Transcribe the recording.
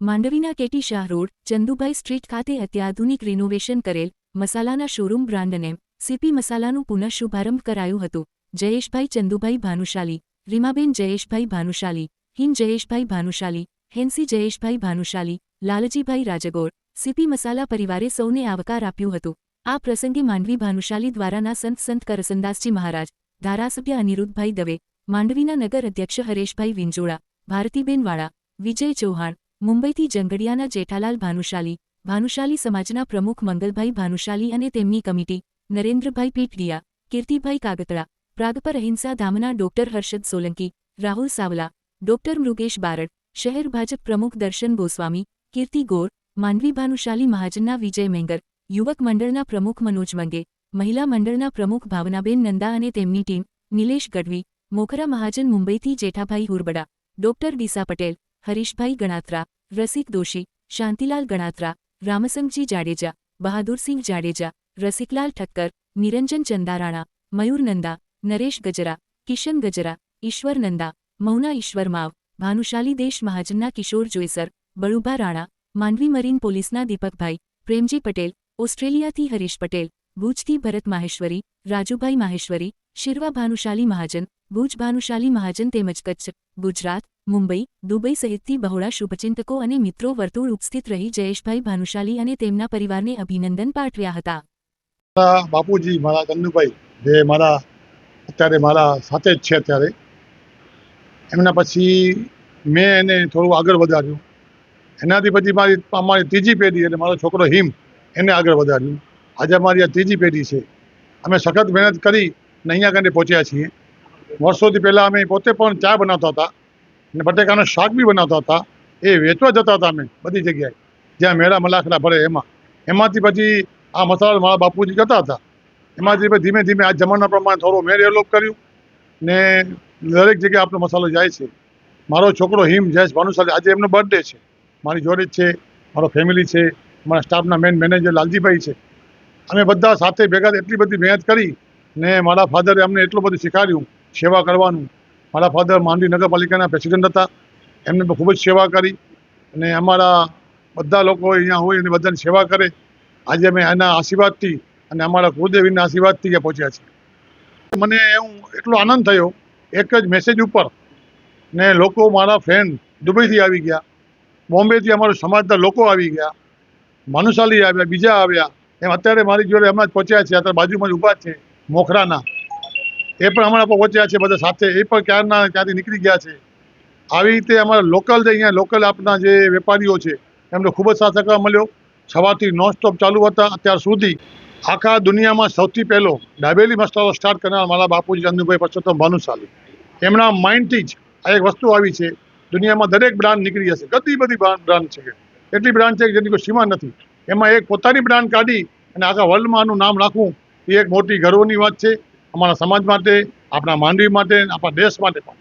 માંડવીના KT Shah road, Chandubhai street ખાતે અત્યાધુનિક રિનોવેશન કરેલ મસાલાના શોરૂમ બ્રાન્ડ નેમ સીપી મસાલાનું પુનઃ શુભારંભ કરાયું હતું. જયેશભાઈ ચંદુભાઈ ભાનુશાલી, રીમાબેન જયેશભાઈ ભાનુશાલી, હિન જયેશભાઈ ભાનુશાલી, હેન્સી જયેશભાઈ ભાનુશાલી, લાલજીભાઈ રાજગોર સીપી મસાલા પરિવારે સૌને આવકાર આપ્યું હતું. આ પ્રસંગે માંડવી ભાનુશાલી દ્વારાના સંત સંત કરસનદાસજી મહારાજ, ધારાસભ્ય અનિરુદ્ધભાઈ દવે, માંડવીના નગર અધ્યક્ષ હરેશભાઈ વિંજોળા, ભારતીબેન વાળા, વિજય ચૌહાણ મુંબઈથી જંગડિયાના જેઠાલાલ ભાનુશાલી ભાનુશાલી સમાજના પ્રમુખ મંગલભાઈ ભાનુશાલી અને તેમની કમિટી, નરેન્દ્રભાઈ પીઠડિયા, કીર્તિભાઈ કાગતળા પ્રાગપર અહિંસા ધામના ડોક્ટર હર્ષદ સોલંકી, રાહુલ સાવલા, ડોક્ટર મૃગેશ બારડ, શહેર ભાજપ પ્રમુખ દર્શન ગોસ્વામી, કીર્તિ ગોર માનવી ભાનુશાલી મહાજનના વિજય મેંગર, યુવક મંડળના પ્રમુખ મનોજ મંગે, મહિલા મંડળના પ્રમુખ ભાવનાબેન નંદા અને તેમની ટીમ, નિલેશ ગઢવી, મોખરા મહાજન મુંબઈથી જેઠાભાઈ હુરબડા, ડોક્ટર ડીસા પટેલ હરીશભાઈ ગણાત્રા, રસિક દોશી, શાંતિલાલ ગણાત્રા, રામસંગજી જાડેજા, બહાદુરસિંહ જાડેજા, રસિકલાલ ઠક્કર, નિરંજન ચંદારાણા, મયુર નંદા, નરેશ ગજરા, કિશન ગજરા, ઈશ્વર નંદા, મૌના ઈશ્વર માવ, ભાનુશાલી દેશ મહાજનના કિશોર જોઈસર બળુભા રાણા, માંડવી મરીન પોલીસના દીપકભાઈ, પ્રેમજી પટેલ, ઓસ્ટ્રેલિયાથી હરીશ પટેલ, ભુજથી ભરત માહેશ્વરી, રાજુભાઈ માહેશ્વરી, શિરવા ભાનુશાલી મહાજન ભુજ ભાનુશાલી મહાજન તેમજ કચ્છ, ગુજરાત, મુંબઈ, દુબઈ સહિતથી બહોળા શુભચિંતકો અને મિત્રો વર્તુળ ઉપસ્થિત રહી જયેશભાઈ ભાનુશાલી અને તેમના પરિવારને અભિનંદન પાઠવ્યા હતા. બાપુજી, મારા ચંદુભાઈ જે મારા, અત્યારે મારા સાથે જ છે અત્યારે. એમના પછી મેં એને થોડું આગળ વધાર્યું. એનાથી પછી મારી અમારી ત્રીજી પેઢી, એટલે મારો છોકરો હિમ, એને આગળ વધાર્યું. આજે અમારી આ ત્રીજી પેઢી છે. અમે સખત મહેનત કરી ને અહીંયા કરીને પહોંચ્યા છીએ. વર્ષોથી પહેલાં અમે પોતે પણ ચા બનાવતા હતા. અને બટેકાનું શાક બી બનાવતા હતા. એ વેચવા જતા હતા અમે બધી જગ્યાએ. જ્યાં મેળા મલાખડા ભરે એમાં. એમાંથી પછી આ મસાલા મારા બાપુજી કરતા હતા. એમાંથી પછી ધીમે ધીમે આ જમાના પ્રમાણે થોડું મેં ડેવલપ કર્યું. ને દરેક જગ્યાએ આપણો મસાલો જાય છે. મારો છોકરો હિમ જયેશ ભાનુશાલી, આજે એમનો બર્થડે છે. મારી જોડે છે. મારો ફેમિલી છે. મારા સ્ટાફના મેન મેનેજર લાલજીભાઈ છે. અમે બધા સાથે ભેગા એટલી બધી મહેનત કરી ને મારા ફાધરે અમને એટલું બધું શીખવાડ્યું સેવા કરવાનું. મારા ફાધર માંડવી નગરપાલિકાના પ્રેસિડેન્ટ હતા. એમને ખૂબ જ સેવા કરી અને અમારા બધા લોકો અહીંયા હોય અને બધાની સેવા કરે. આજે અમે એના આશીર્વાદથી અને અમારા ગુરુદેવીના આશીર્વાદથી ત્યાં પહોંચ્યા છીએ. મને એવું એટલો આનંદ થયો, એક જ મેસેજ ઉપર ને લોકો મારા ફ્રેન્ડ દુબઈથી આવી ગયા. બોમ્બેથી અમારા સમાજના લોકો આવી ગયા. માનુશાલી આવ્યા, બીજા આવ્યા. એમ અત્યારે મારી જોડે હમણાં જ પહોંચ્યા છે અત્યારે બાજુમાં જ ઊભા છે મોખરાના. એ પણ હમણાં પહોંચ્યા છે, બધા સાથે. એ પણ ક્યારના ક્યાંથી નીકળી ગયા છે? આવી રીતે અમારા લોકલ જે અહીંયા લોકલ આપના જે વેપારીઓ છે, એમને ખૂબ જ સાથ સહકાર મળ્યો. સવારથી નોન સ્ટોપ ચાલુ હતા. અત્યાર સુધી આખા દુનિયામાં સૌથી પહેલો ડાબેલી મસાલો સ્ટાર્ટ કરનાર મારા બાપુજી ચંદુભાઈ પરસોત્તમ ભાનુશાલી. એમના માઇન્ડથી જ આ એક વસ્તુ આવી છે, દુનિયામાં દરેક બ્રાન્ડ નીકળી હશે ઘણી બધી બ્રાન્ડ છે. એટલી બ્રાન્ડ છે કે જેની કોઈ સીમા નથી. એમાં એક પોતાની બ્રાન્ડ કાઢી અને આખા વર્લ્ડમાં આનું નામ રાખવું, એ એક મોટી ગર્વની વાત છે. અમારા સમાજ માટે આપણા માંડવી માટે આપણા દેશ માટે પણ.